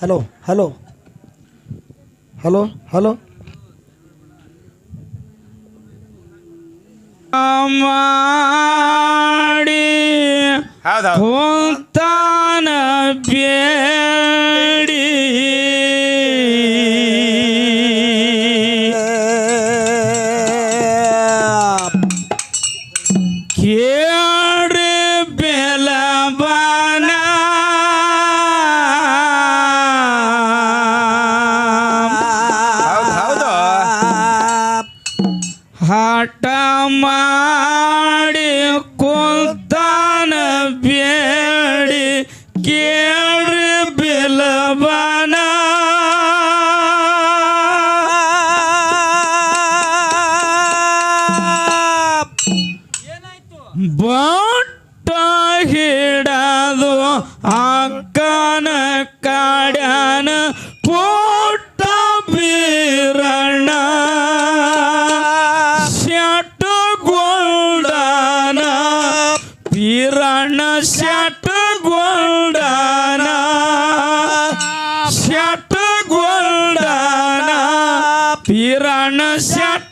Hello hello hello hello ಮಾಡಿ ಹೌದಾ ಕುಂತಾನ ಬೇಡಿ ಹಠ ಮಾಡಿ ಶಟಗೊಂಡನ ಗೋಲ್ಡಾನ ಶಟ್ ಗೋಲ್ಡಾನ ಬೀರಣ್ಣ ಶಟಗೊಂಡನ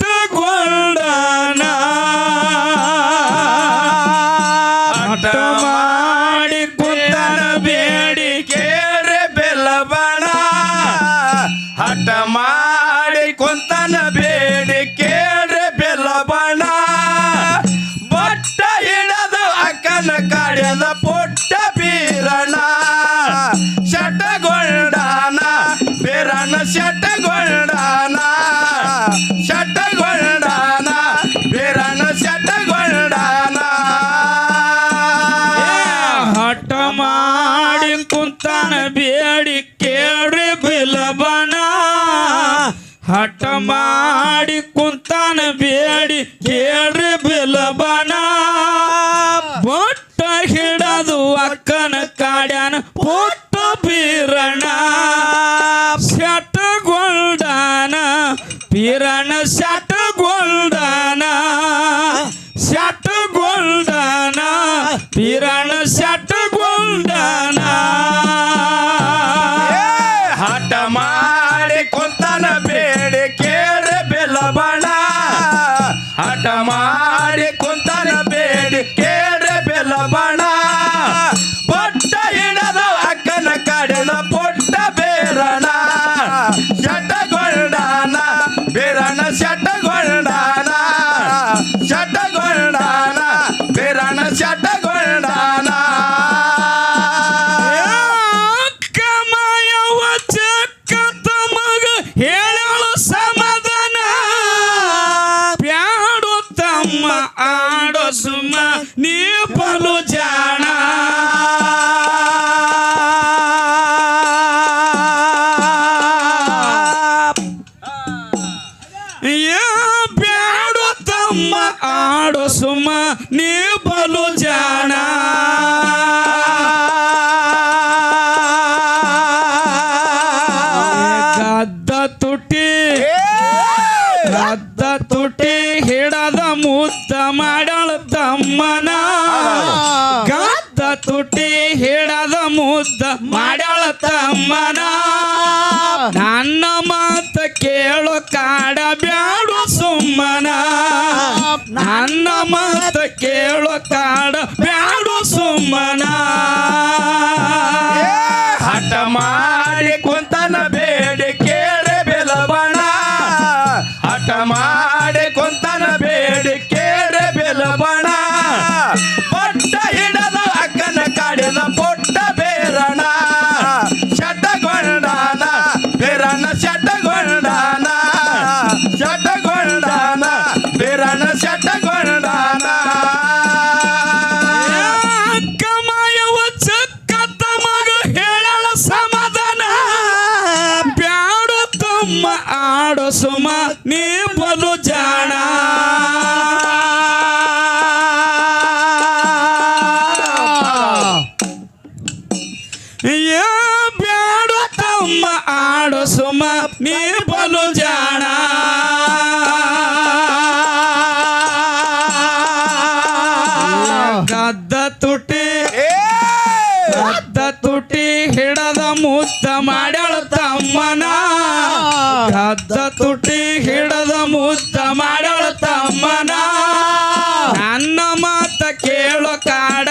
ಅಕ್ಕನ ಕಾಡ್ಯದ ಪುಟ್ಟ ಬೀರಣ ಶಟಗೊಂಡಾನ ಬೀರಣ ಶಟಗೊಂಡಾನ. ಶಟಗೊಂಡಾನ ಬೀರಣ ಶಟಗೊಂಡಾನ. ಹಠ ಮಾಡಿ ಕುಂತಾನ ಬೇಡಿ ಕೇಳ್ರಿ ಬಿಲಬನ. ಹಠ ಮಾಡಿ ಕುಂತಾನ ಬೇಡಿ ಕೇಳ್ರಿ ಬಿಲಬನ. ಪುಟ್ಟ ಬೀರಣ ಶಟಗೊಂಡಾನ ಬೀರಣ ಶಟಗೊಂಡಾನ ಶಟಗೊಂಡಾನ ತಮ್ಮ ಆಡೋ ನೀ ಬಲು ಜಾಣ. ಗದ್ದ ತುಟಿ ಗದ್ದ ತುಟಿ ಹಿಡದ ಮುದ್ದ ಮಾಡಳ ತಮ್ಮನ. ಗದ್ದ ತುಟಿ ಹಿಡದ ಮುದ್ದ ಮಾಡಳ ತಮ್ಮನ. ನನ್ನ ಮಾತ ಕೇಳೋ ಕಾಡ ಮಾಡ್ಯಾಳ ತಮ್ಮನ ಗದ್ದ ತುಟಿ ಹಿಡದ ಮುದ್ದ ಮಾಡ್ಯಾಳ ತಮ್ಮನ ನನ್ನ ಮಾತ ಕೇಳೋ ಕಾಡ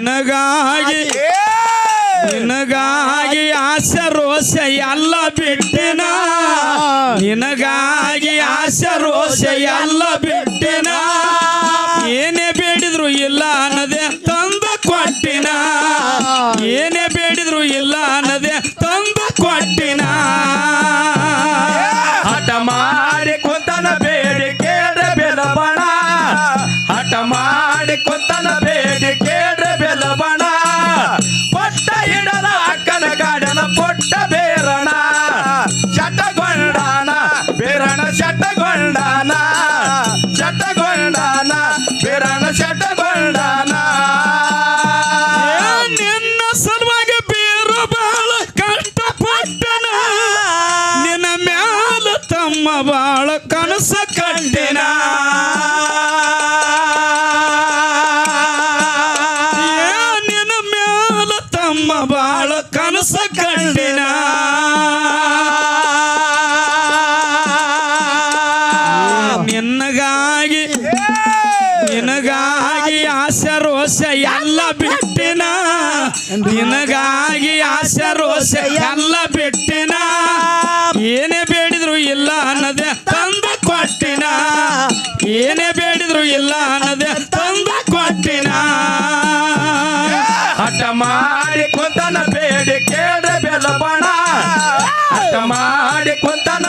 ನಿನಗಾ ಏನೇ ಬೇಡಿದ್ರು ಇಲ್ಲ ಅನ್ನದೆ ತಂದ ಕೊಟ್ಟಿನ. ಹಠ ಮಾಡಿ ಕುಂತನ ಬೇಡಿ ಕೇಳ ಬೆಲ್ಲ ಬಣ. ಹಠ ಮಾಡಿ ಕುಂತನ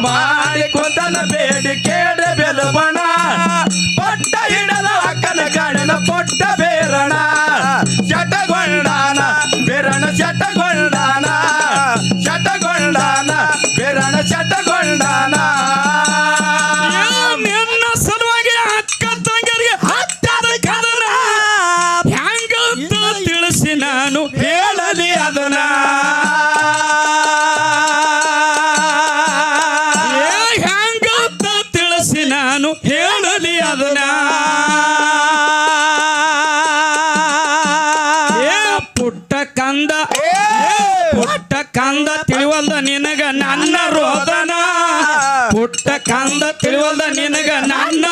ಮಾಡಿ ಕೊಂದನ ಬೇಡಿ ಕೇಡ ಬೆಲಬಣ ಪಟ್ಟ ಇಡಲ ಅಕ್ಕನ ಕಾಡನ ಪೊಟ್ಟ ಬೇರಣ. ಜಟ ಕಂದ ಪುಟ್ಟ ಕಂದ ತಿಳಿವಲ್ದ ನಿನಗ ನನ್ನ ರೋದನ. ಪುಟ್ಟ ಕಂದ ತಿಳಿವಲ್ದ ನಿನಗ ನನ್ನ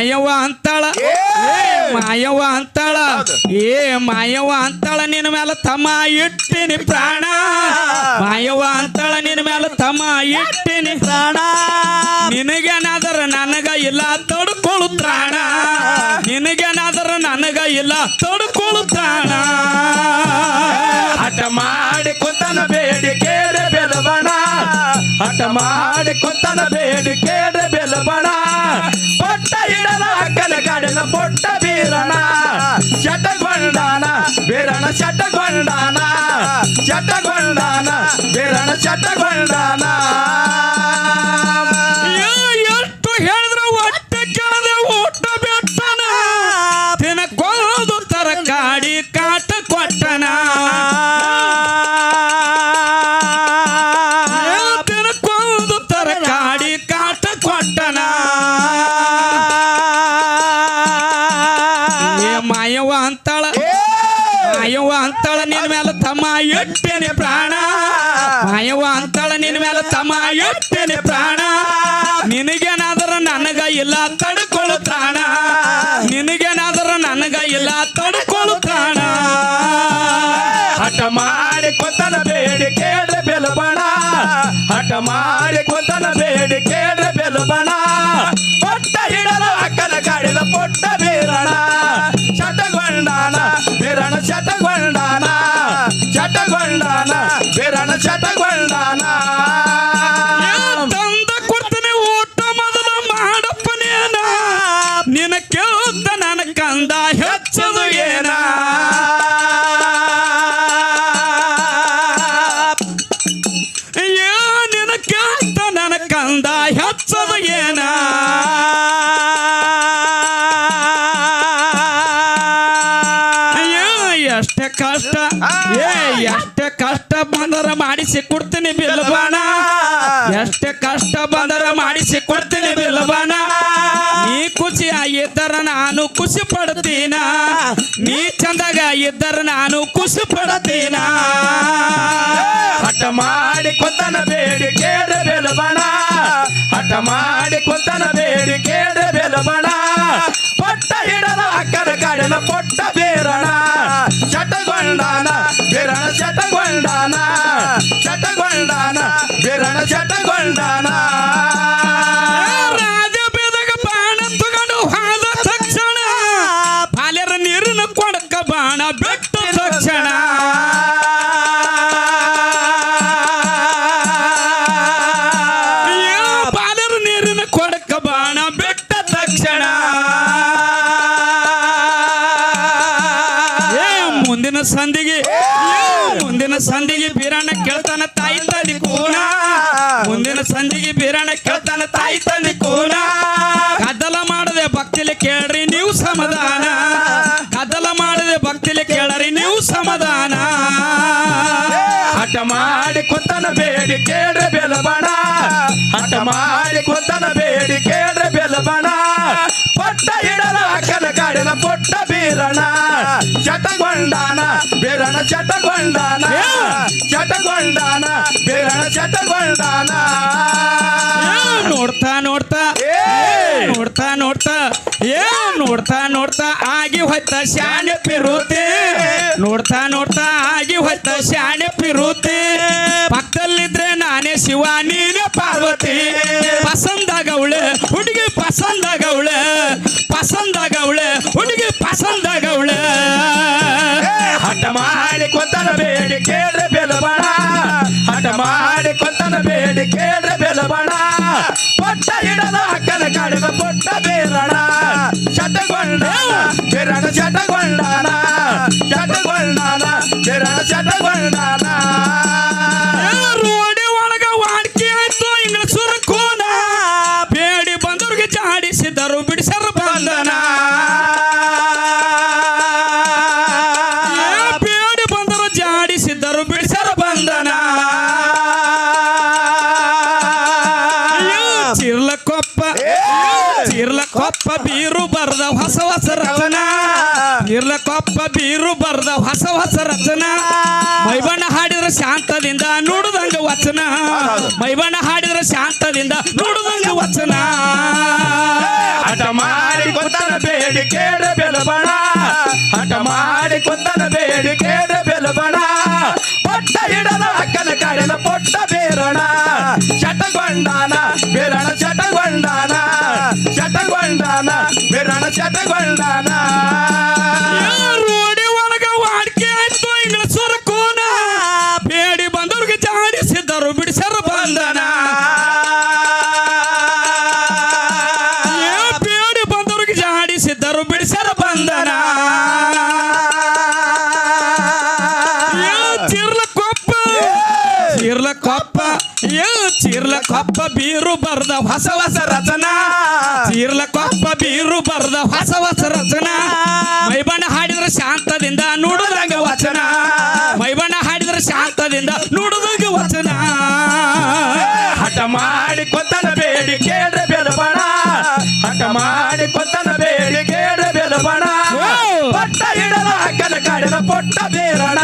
ಮಾಯವ್ವ ಅಂತಾಳ? ಏ! ಮಾಯವ್ವ ಅಂತಾಳ? ಏ ಮಾಯವ ಅಂತಾಳ ನಿನ್ನ ಮೇಲೆ ತಮ್ಮ ಇಟ್ಟಿನಿ ಪ್ರಾಣ. ಮಾಯವ್ವ ಅಂತಾಳ ನಿನ್ನ ಮೇಲೆ ತಮ್ಮ ಇಟ್ಟಿನಿ ಪ್ರಾಣ. ನಿನಗೇನಾದ್ರ ನನಗ ಇಲ್ಲ ತಡ್ಕೊಳ್ಳು ಪ್ರಾಣ. ನಿನಗೇನಾದ್ರ ನನಗ ಇಲ್ಲ ತಡ್ಕೊಳ್ಳು ಪ್ರಾಣ. ಹಠ ಮಾಡಿ ಕುಂತನ ಬೇಡಿ ಬೆಲಬಣ ಹಠ ಮಾಡಿ ಕೊತ್ತನ ಬೇಡಿ ಕೇಳ್ರೆ ಬೆಲಬಣ. ಪೊಟ್ಟ ಇಡಲ ಕಲೆ ಕಾಡಿನ ಪೊಟ್ಟ ಬೀರಣ. ಶಟಗೊಂಡಾನ ಬೀರಣ ಶಟಗೊಂಡಾನ ಶಟಗೊಂಡಾನ ಬೀರಣ ಶಟಗೊಂಡಾನ ಅಂತಾಳ ನಿನ್ ಮೇಲೆ ತಮ್ಮ ಎಟ್ಟೇನೆ ಪ್ರಾಣ. ಮಾಯವ ಅಂತಳ ನಿನ್ ಮೇಲೆ ತಮ್ಮ ಎಟ್ಟೇನೆ ಪ್ರಾಣ. ನಿನಗೇನಾದ್ರ ನನಗ ಇಲ್ಲ ತಡ್ಕೊಳ್ಳು ಪ್ರಾಣ. ನಿನಗೇನಾದ್ರ ನನಗ ಇಲ್ಲ ತಡ್ಕೊಳ್ಳು ಪ್ರಾಣ. ಹಠ ಮಾಡಿ ಕೊತ್ತನ ಬೇಡಿ ಕೇಳ್ರೆ ಬೆಲಬಣ. ಹಠ ಮಾಡಿ ಕೊತ್ತನ ಬೇಡಿ ಕೇಳ್ರೆ ಬೆಲಬಣ. ಪೊಟ್ಟ ಹಿಡಲ ಅಕ್ಕನ ಕಾಡಿದ ಪೊಟ್ಟ ಬೇರಣ. ಶಟಗೊಂಡಾನ ಬೇರಣ ಶಟಗೊಂಡಾನ ಬೇರಣ ಶಟಗೊಂಡಾನ ಮಾಡಿಸಿ ಕೊಡ್ತೀನಿ ಬಿಲ್ಬಾಣ ಎಷ್ಟೇ ಕಷ್ಟ ಬಂದರ ಮಾಡಿಸಿ ಕೊಡ್ತೀನಿ ಬಿಲ್ಬಾಣ ನೀ ಖುಷಿ ಆಗಿದ್ದರ ನಾನು ಖುಷಿ ಪಡ್ತೀನ. ನೀ ಚಂದಾಗ ಇದ್ದರ ನಾನು ಖುಷಿ ಪಡ್ತೀನ. ಹಠ ಮಾಡಿ ಕೊತ್ತನ ಬೇಡಿ ಕೇಳ್ರೆ ಬೆಲಬಣ ಹಠ ಮಾಡಿ ಕೊತ್ತನ ಬೇಡಿ ಕೇಳ್ರೆ ಬೆಲಬಣ ಪೊಟ್ಟ ಹಿಡದ ಅಕ್ಕನ ಕಾಡಿನ ಪೊಟ್ಟ ಬೀರಣ. ಶಟಗೊಂಡಾನ ಬೀರಣ ಶಟಗೊಂಡಾನ ಶಟಗೊಂಡಾನ ಬೀರಣ ಶಟಗೊಂಡಾನ ರಾಜ ಬೇದಾಗ ಬಾಣ ತಗೊಂಡು ಹಾದ ತಕ್ಷಣ. ಬಾಲ್ಯರ ನೀರಿನ ಕೊಡಕ ಬಾಣ ಬಿಟ್ಟ ಮಾಡದೆ ಕೇಳರಿ ನೀವು ಸಮಾಧಾನ. ಹಠ ಮಾಡಿ ಕೊತ್ತನ ಬೇಡಿ ಕೇಳ್ರೆ ಬೆಲಬಣ. ಹಠ ಮಾಡಿ ಕೊತ್ತನ ಬೇಡಿ ಕೇಳ್ರೆ ಬೆಲಬಣ. ಪೊಟ್ಟ ಇಡಲ ಅಕ್ಕನ ಕಾಡಿನ ಪೊಟ್ಟ ಬೀರಣ. ಚಟಗೊಂಡಾನ ಬೀರಣ ಚಟಗೊಂಡಾನ ಚಟಗೊಂಡಾನ ಬೀರಣ ಚಟಗೊಂಡಾನ ನೋಡ್ತಾ ನೋಡ್ತಾ. ಏ! ನೋಡ್ತಾ ನೋಡ್ತಾ. ಏ ನೋಡ್ತಾ ನೋಡ್ತಾ. ಹೋಯ್ತ ಶಾಣೆ ಪಿರುತೆ. ನೋಡ್ತಾ ನೋಡ್ತಾ ಆಗಿ ಹೊತ್ತ ಶಾಣೆ ಪಿರುತೆ. ಪಕ್ಕದಲ್ಲಿದ್ರೆ ನಾನೇ ಶಿವ, ನೀನೆ ಪಾರ್ವತಿ. ಪಸಂದಾಗವಳೆ ಹುಡುಗಿ ಪಸಂದಾಗವಳೆ ಪಸಂದಾಗವಳೆ ಹುಡುಗಿ ಪಸಂದಾಗವಳೆ ಹಠ ಮಾಡಿ ಕೊತ್ತನ ಬೇಡಿ ಕೇಳ್ರೆ ಬೆಲಬಣ. ಹಠ ಮಾಡಿ ಕೊತ್ತನ ಬೇಡಿ ಕೇಳ್ರೆ ಬೆಲಬಣ. ಪೊಟ್ಟ ಹಿಡದ ಅಕ್ಕನ ಕಾಡಿನ ಪೊಟ್ಟ ಬೇರಣ. ಶಟಗೊಂಡಾನ ಬೇರಣ ಶಟಗೊಂಡಾನ ಶಟಗೊಂಡಾನ ಬೇರಣ ಶಟಗೊಂಡಾನ ಹೊಸ ಹೊಸ ರಚನಾ. ಇರ್ಲ ಕೊಪ್ಪ ಬೀರು ಬರ್ದ ಹೊಸ ಹೊಸ ರಚನಾ. ಮೈಬಣ್ಣ ಹಾಡಿದ್ರ ಶಾಂತದಿಂದ ನೋಡುದಂಗ ವಚನ. ಮೈಬಣ್ಣ ಹಾಡಿದ್ರ ಶಾಂತದಿಂದ ನೋಡುದಂಗ ವಚನ. ಹಠ ಮಾಡಿ ಕೊತ್ತನ ಬೇಡಿ ಕೇಳ ಬೆಲಬಣ. ಹಠ ಮಾಡಿ ಕೊತ್ತನ ಬೇಡಿ ಕೇಳ ಬೆಲಬಣ. ಹಿಡದ ಅಕ್ಕನ ಕಾಡಿನ ಪೊಟ್ಟ ಬೇರಣ ಶಟಗೊಂಡಾನ ಬೇರಣ ಶಟಗೊಂಡಾನ ಶಟಗೊಂಡಾನ ಬೇರಣ ಕೊಪ್ಪ ಬೀರು ಬರ್ದ ಹೊಸ ಹೊಸ ರಚನಾ. ಚೀರ್ಲ ಕೊಪ್ಪ ಬೀರು ಬರ್ದ ಹೊಸ ಹೊಸ ರಚನಾ. ಮೈಬಣ್ಣ ಹಾಡಿದ್ರ ಶಾಂತದಿಂದ ನೋಡುದಾಗ ವಚನ. ಮೈಬಣ್ಣ ಹಾಡಿದ್ರ ಶಾಂತದಿಂದ ನೋಡುದಾಗ ವಚನ. ಹಠ ಮಾಡಿ ಕೊತ್ತನ ಬೇಡಿ ಕೇಳ್ರೆ ಬೆಲಬಣ. ಹಠ ಮಾಡಿ ಕೊತ್ತನ ಬೇಡಿ ಕೇಳ್ರೆ ಬೆಲಬಣ. ಪಟ್ಟ ಇಡಲ ಅಕ್ಕನ ಕಾಡಿನ ಪೊಟ್ಟ ಬೇರಣ.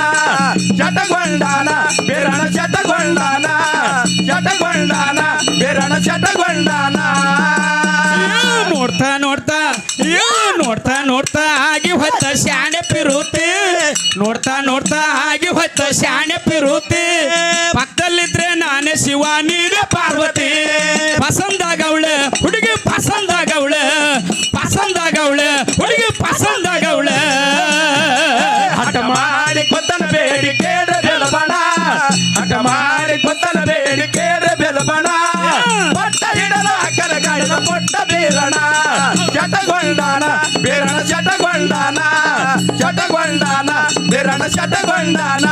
ಏ ನೋಡ್ತಾ ನೋಡ್ತಾ ಏ ನೋಡ್ತಾ ನೋಡ್ತಾ, ಆಗಿ ಹೊತ್ತ ಶಾಣೆ ಪಿರುತಿ. ನೋಡ್ತಾ ನೋಡ್ತಾ, ಆಗಿ ಹೊತ್ತ ಶಾಣೆ ಪಿರುತಿ. ಪಕ್ಕದಲ್ಲಿದ್ರೆ ನಾನೇ ಶಿವ ನೀನೇ ಪಾರ್ವತಿ. ಪಸಂದಾಗವಳೆ ಹುಡುಗಿ ಶಟಗೊಂಡಾನ ಬೇರಣ ಚಟಗೊಂಡಾನ ಚಟಗೊಂಡಾನ ಬೇರಣ ಶಟಗೊಂಡಾನ